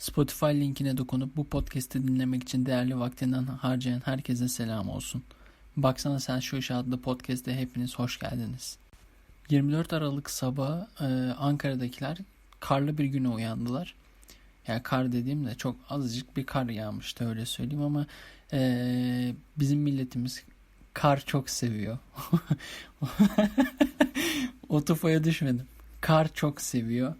Spotify linkine dokunup bu podcast'i dinlemek için değerli vaktinden harcayan herkese selam olsun. Baksana sen şu iş adlı podcast'e hepiniz hoş geldiniz. 24 Aralık sabahı e, Ankara'dakiler karlı bir güne uyandılar. Yani kar dediğim de çok azıcık bir kar yağmıştı öyle söyleyeyim ama e, bizim milletimiz kar çok seviyor. o tufaya düşmedim. Kar çok seviyor.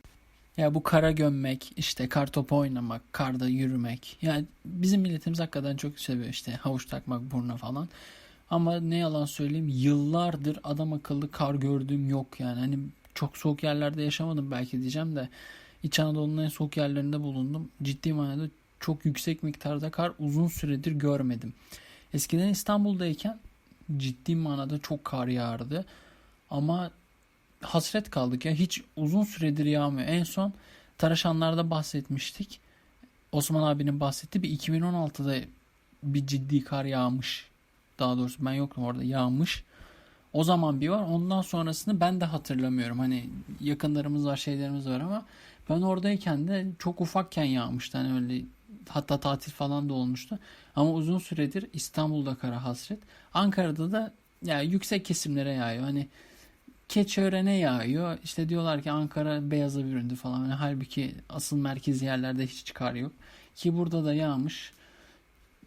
Ya bu kara gömmek, işte kar topu oynamak, karda yürümek. Yani bizim milletimiz hakikaten çok seviyor işte havuç takmak buruna falan. Ama ne yalan söyleyeyim yıllardır adam akıllı kar gördüğüm yok yani. Hani çok soğuk yerlerde yaşamadım belki diyeceğim de İç Anadolu'nun en soğuk yerlerinde bulundum. Ciddi manada çok yüksek miktarda kar uzun süredir görmedim. Eskiden İstanbul'dayken ciddi manada çok kar yağardı. Ama hasret kaldık ya. Hiç uzun süredir yağmıyor. En son Taraşanlar'da bahsetmiştik. Osman abinin bahsetti. Bir 2016'da bir ciddi kar yağmış. Daha doğrusu ben yoktum orada yağmış. O zaman bir var. Ondan sonrasını ben de hatırlamıyorum. Hani yakınlarımız var, şeylerimiz var ama ben oradayken de çok ufakken yağmıştı. Hani öyle hatta tatil falan da olmuştu. Ama uzun süredir İstanbul'da kara hasret. Ankara'da da yani yüksek kesimlere yağıyor. Hani Keçiören'e yağıyor. İşte diyorlar ki Ankara beyaza büründü falan. Yani halbuki asıl merkezi yerlerde hiç kar yok. Ki burada da yağmış.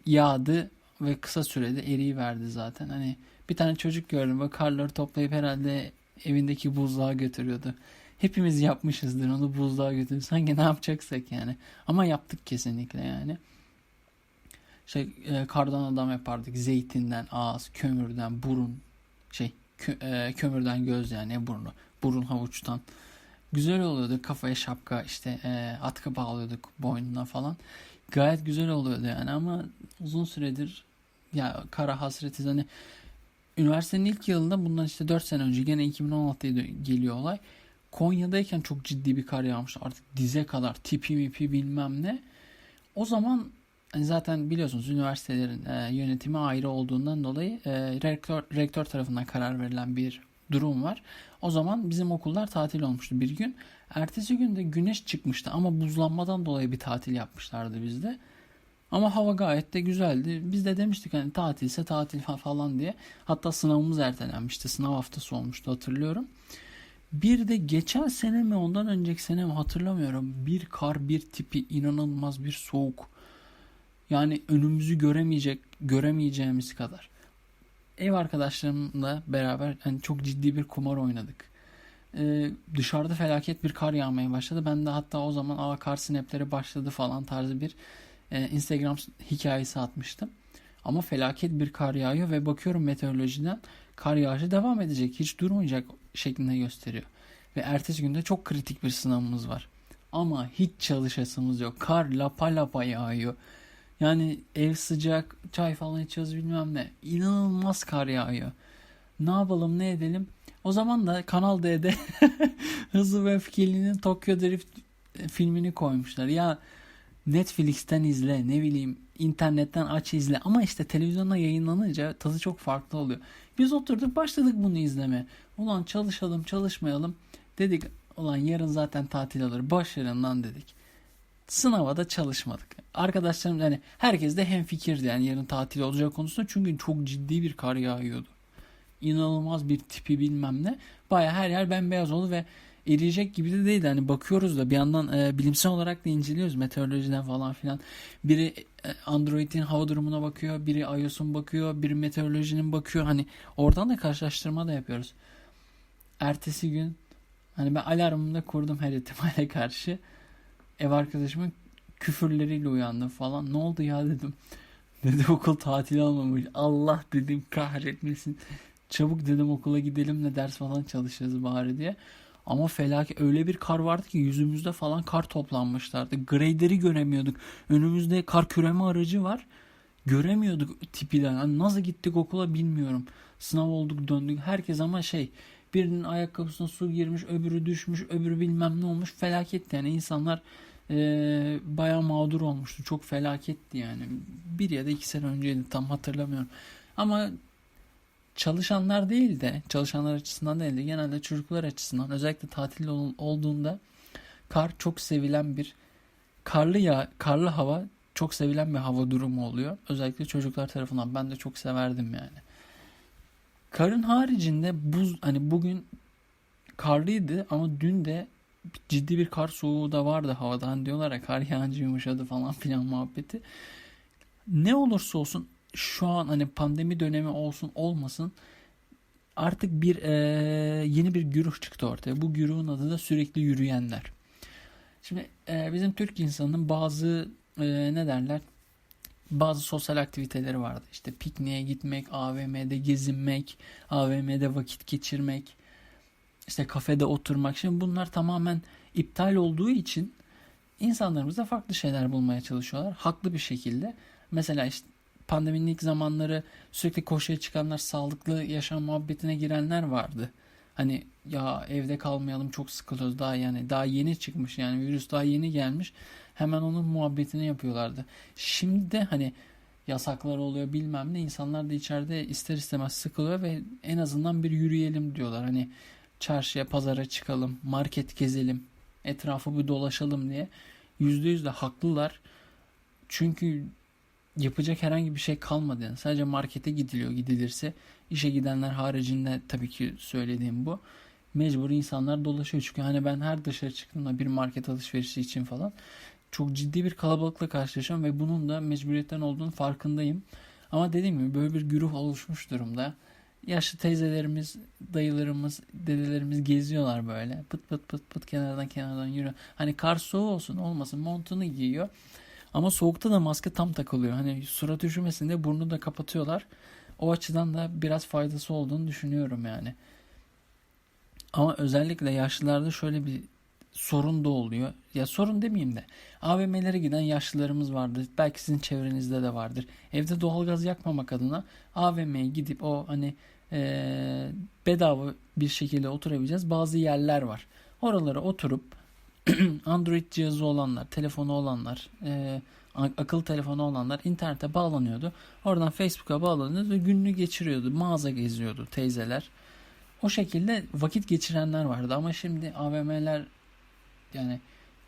Yağdı ve kısa sürede eriyi verdi zaten. Hani bir tane çocuk gördüm. Böyle karları toplayıp herhalde evindeki buzluğa götürüyordu. Hepimiz yapmışızdır onu buzluğa götürüp sanki ne yapacaksak yani. Ama yaptık kesinlikle yani. Şey e, kardan adam yapardık. Zeytinden ağız, kömürden burun, şey kö, e, kömürden göz yani burnu, burun havuçtan. Güzel oluyordu. Kafaya şapka işte e, atkı bağlıyorduk boynuna falan. Gayet güzel oluyordu yani ama uzun süredir ya kara hasretiz hani üniversitenin ilk yılında bundan işte 4 sene önce gene 2016'ya geliyor olay. Konya'dayken çok ciddi bir kar yağmış artık dize kadar tipi mipi bilmem ne. O zaman zaten biliyorsunuz üniversitelerin e, yönetimi ayrı olduğundan dolayı e, rektör, rektör tarafından karar verilen bir durum var. O zaman bizim okullar tatil olmuştu bir gün. Ertesi günde güneş çıkmıştı ama buzlanmadan dolayı bir tatil yapmışlardı bizde. Ama hava gayet de güzeldi. Biz de demiştik hani tatilse tatil falan diye. Hatta sınavımız ertelenmişti. Sınav haftası olmuştu hatırlıyorum. Bir de geçen sene mi ondan önceki sene mi hatırlamıyorum. Bir kar bir tipi inanılmaz bir soğuk. Yani önümüzü göremeyecek göremeyeceğimiz kadar. Ev arkadaşlarımla beraber hani çok ciddi bir kumar oynadık. Ee, dışarıda felaket bir kar yağmaya başladı. Ben de hatta o zaman aa kar sinepleri başladı falan tarzı bir e, Instagram hikayesi atmıştım. Ama felaket bir kar yağıyor ve bakıyorum meteorolojiden kar yağışı devam edecek. Hiç durmayacak şeklinde gösteriyor. Ve ertesi günde çok kritik bir sınavımız var. Ama hiç çalışasımız yok. Kar lapa lapa yağıyor. Yani ev sıcak, çay falan içiyoruz bilmem ne. İnanılmaz kar yağıyor. Ne yapalım ne edelim? O zaman da Kanal D'de Hızlı ve Öfkeli'nin Tokyo Drift filmini koymuşlar. Ya Netflix'ten izle ne bileyim internetten aç izle ama işte televizyonda yayınlanınca tadı çok farklı oluyor. Biz oturduk başladık bunu izleme. Ulan çalışalım çalışmayalım dedik ulan yarın zaten tatil boş verin lan dedik. Sınava da çalışmadık. Arkadaşlarım yani herkes de hem fikirdi yani yarın tatil olacak konusunda çünkü çok ciddi bir kar yağıyordu. İnanılmaz bir tipi bilmem ne. Baya her yer bembeyaz oldu ve eriyecek gibi de değildi. Hani bakıyoruz da bir yandan e, bilimsel olarak da inceliyoruz meteorolojiden falan filan. Biri e, Android'in hava durumuna bakıyor, biri iOS'un bakıyor, biri meteorolojinin bakıyor. Hani oradan da karşılaştırma da yapıyoruz. Ertesi gün hani ben alarmımı da kurdum her ihtimale karşı. Ev arkadaşımın küfürleriyle uyandım falan. Ne oldu ya dedim. Dedi okul tatil almamış. Allah dedim kahretmesin. Çabuk dedim okula gidelim de ders falan çalışırız bari diye. Ama felaket öyle bir kar vardı ki yüzümüzde falan kar toplanmışlardı. Grader'i göremiyorduk. Önümüzde kar küreme aracı var. Göremiyorduk tipiden. Yani nasıl gittik okula bilmiyorum. Sınav olduk döndük. Herkes ama şey birinin ayakkabısına su girmiş öbürü düşmüş öbürü bilmem ne olmuş. Felaket yani insanlar e, bayağı mağdur olmuştu. Çok felaketti yani. Bir ya da iki sene önceydi tam hatırlamıyorum. Ama çalışanlar değil de çalışanlar açısından değil de genelde çocuklar açısından özellikle tatil olduğunda kar çok sevilen bir karlı ya karlı hava çok sevilen bir hava durumu oluyor. Özellikle çocuklar tarafından ben de çok severdim yani. Karın haricinde buz hani bugün karlıydı ama dün de ciddi bir kar soğuğu da vardı havada. Hani diyorlar ya kar yağınca yumuşadı falan filan muhabbeti. Ne olursa olsun şu an hani pandemi dönemi olsun olmasın artık bir e, yeni bir güruh çıktı ortaya. Bu güruhun adı da sürekli yürüyenler. Şimdi e, bizim Türk insanının bazı e, ne derler bazı sosyal aktiviteleri vardı. İşte pikniğe gitmek, AVM'de gezinmek, AVM'de vakit geçirmek, işte kafede oturmak. Şimdi bunlar tamamen iptal olduğu için insanlarımız da farklı şeyler bulmaya çalışıyorlar. Haklı bir şekilde. Mesela işte pandeminin ilk zamanları sürekli koşuya çıkanlar, sağlıklı yaşam muhabbetine girenler vardı. Hani ya evde kalmayalım çok sıkılıyoruz daha yani daha yeni çıkmış yani virüs daha yeni gelmiş hemen onun muhabbetini yapıyorlardı. Şimdi de hani yasaklar oluyor bilmem ne insanlar da içeride ister istemez sıkılıyor ve en azından bir yürüyelim diyorlar. Hani çarşıya pazara çıkalım market gezelim etrafı bir dolaşalım diye yüzde yüz de haklılar. Çünkü yapacak herhangi bir şey kalmadı. Yani sadece markete gidiliyor gidilirse. işe gidenler haricinde tabii ki söylediğim bu. Mecbur insanlar dolaşıyor. Çünkü hani ben her dışarı çıktığımda bir market alışverişi için falan çok ciddi bir kalabalıkla karşılaşıyorum ve bunun da mecburiyetten olduğunu farkındayım. Ama dediğim gibi böyle bir güruh oluşmuş durumda. Yaşlı teyzelerimiz, dayılarımız, dedelerimiz geziyorlar böyle. Pıt pıt pıt pıt kenardan kenardan yürü. Hani kar soğuğu olsun olmasın montunu giyiyor. Ama soğukta da maske tam takılıyor. Hani surat üşümesin diye burnunu da kapatıyorlar. O açıdan da biraz faydası olduğunu düşünüyorum yani. Ama özellikle yaşlılarda şöyle bir sorun da oluyor. Ya sorun demeyeyim de AVM'lere giden yaşlılarımız vardır. Belki sizin çevrenizde de vardır. Evde doğalgaz yakmamak adına AVM'ye gidip o hani e, bedava bir şekilde oturabileceğiz bazı yerler var. Oralara oturup Android cihazı olanlar, telefonu olanlar, e, akıllı telefonu olanlar internete bağlanıyordu. Oradan Facebook'a bağlanıyordu ve gününü geçiriyordu. Mağaza geziyordu teyzeler. O şekilde vakit geçirenler vardı ama şimdi AVM'ler yani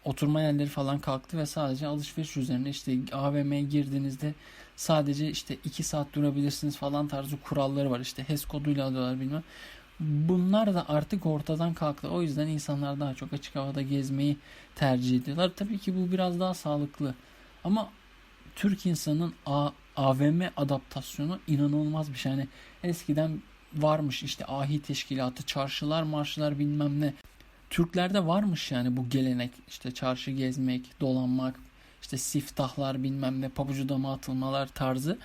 oturma yerleri falan kalktı ve sadece alışveriş üzerine işte AVM'ye girdiğinizde sadece işte 2 saat durabilirsiniz falan tarzı kuralları var. İşte HES koduyla alıyorlar bilmem. Bunlar da artık ortadan kalktı. O yüzden insanlar daha çok açık havada gezmeyi tercih ediyorlar. Tabii ki bu biraz daha sağlıklı. Ama Türk insanının A AVM adaptasyonu inanılmaz bir şey. Yani eskiden varmış işte ahi teşkilatı, çarşılar, marşılar bilmem ne. Türklerde varmış yani bu gelenek işte çarşı gezmek, dolanmak, işte siftahlar bilmem ne, pabucu dama atılmalar tarzı.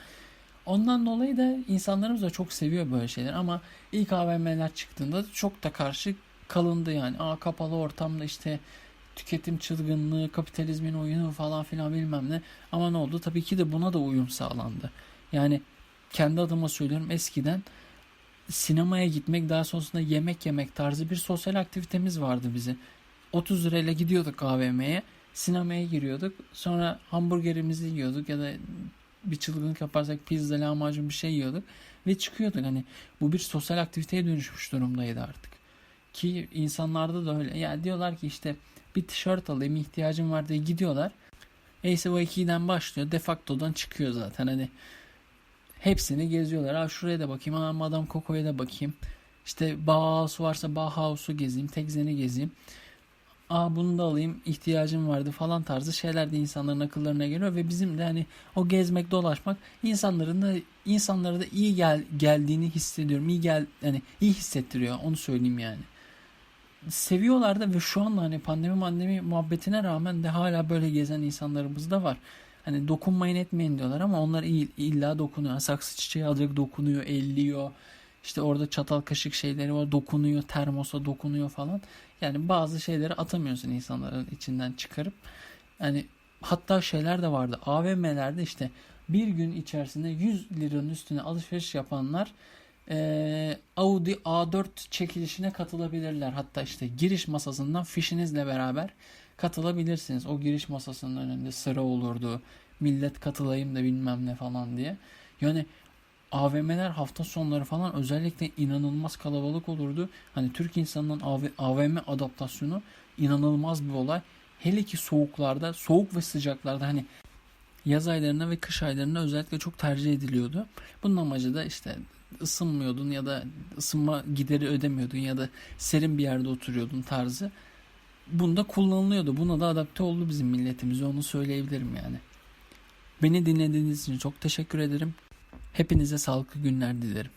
Ondan dolayı da insanlarımız da çok seviyor böyle şeyler ama ilk AVM'ler çıktığında çok da karşı kalındı yani. Aa kapalı ortamda işte tüketim çılgınlığı, kapitalizmin oyunu falan filan bilmem ne. Ama ne oldu? Tabii ki de buna da uyum sağlandı. Yani kendi adıma söylüyorum eskiden sinemaya gitmek daha sonrasında yemek yemek tarzı bir sosyal aktivitemiz vardı bize. 30 lirayla gidiyorduk AVM'ye sinemaya giriyorduk. Sonra hamburgerimizi yiyorduk ya da bir çılgınlık yaparsak pizza, lahmacun bir şey yiyorduk ve çıkıyorduk. Hani bu bir sosyal aktiviteye dönüşmüş durumdaydı artık. Ki insanlarda da öyle. Ya diyorlar ki işte bir tişört alayım ihtiyacım var diye gidiyorlar. Ace 2'den başlıyor. Defacto'dan çıkıyor zaten. Hani hepsini geziyorlar. Ha şuraya da bakayım. Ha Madame Coco'ya da bakayım. İşte Bauhaus varsa Bauhaus'u gezeyim. Tekzen'i gezeyim aa bunu da alayım ihtiyacım vardı falan tarzı şeyler de insanların akıllarına geliyor ve bizim de hani o gezmek dolaşmak insanların da insanlara da iyi gel geldiğini hissediyorum. İyi gel hani iyi hissettiriyor onu söyleyeyim yani. Seviyorlar da ve şu anda hani pandemi pandemi muhabbetine rağmen de hala böyle gezen insanlarımız da var. Hani dokunmayın etmeyin diyorlar ama onlar illa dokunuyor. Saksı çiçeği alacak dokunuyor, elliyor. İşte orada çatal kaşık şeyleri var dokunuyor, termosa dokunuyor falan. Yani bazı şeyleri atamıyorsun insanların içinden çıkarıp. Yani hatta şeyler de vardı. AVM'lerde işte bir gün içerisinde 100 liranın üstüne alışveriş yapanlar e, Audi A4 çekilişine katılabilirler. Hatta işte giriş masasından fişinizle beraber katılabilirsiniz. O giriş masasının önünde sıra olurdu. Millet katılayım da bilmem ne falan diye. Yani AVM'ler hafta sonları falan özellikle inanılmaz kalabalık olurdu. Hani Türk insanının AVM adaptasyonu inanılmaz bir olay. Hele ki soğuklarda, soğuk ve sıcaklarda hani yaz aylarında ve kış aylarında özellikle çok tercih ediliyordu. Bunun amacı da işte ısınmıyordun ya da ısınma gideri ödemiyordun ya da serin bir yerde oturuyordun tarzı. Bunda kullanılıyordu. Buna da adapte oldu bizim milletimiz. Onu söyleyebilirim yani. Beni dinlediğiniz için çok teşekkür ederim. Hepinize sağlıklı günler dilerim.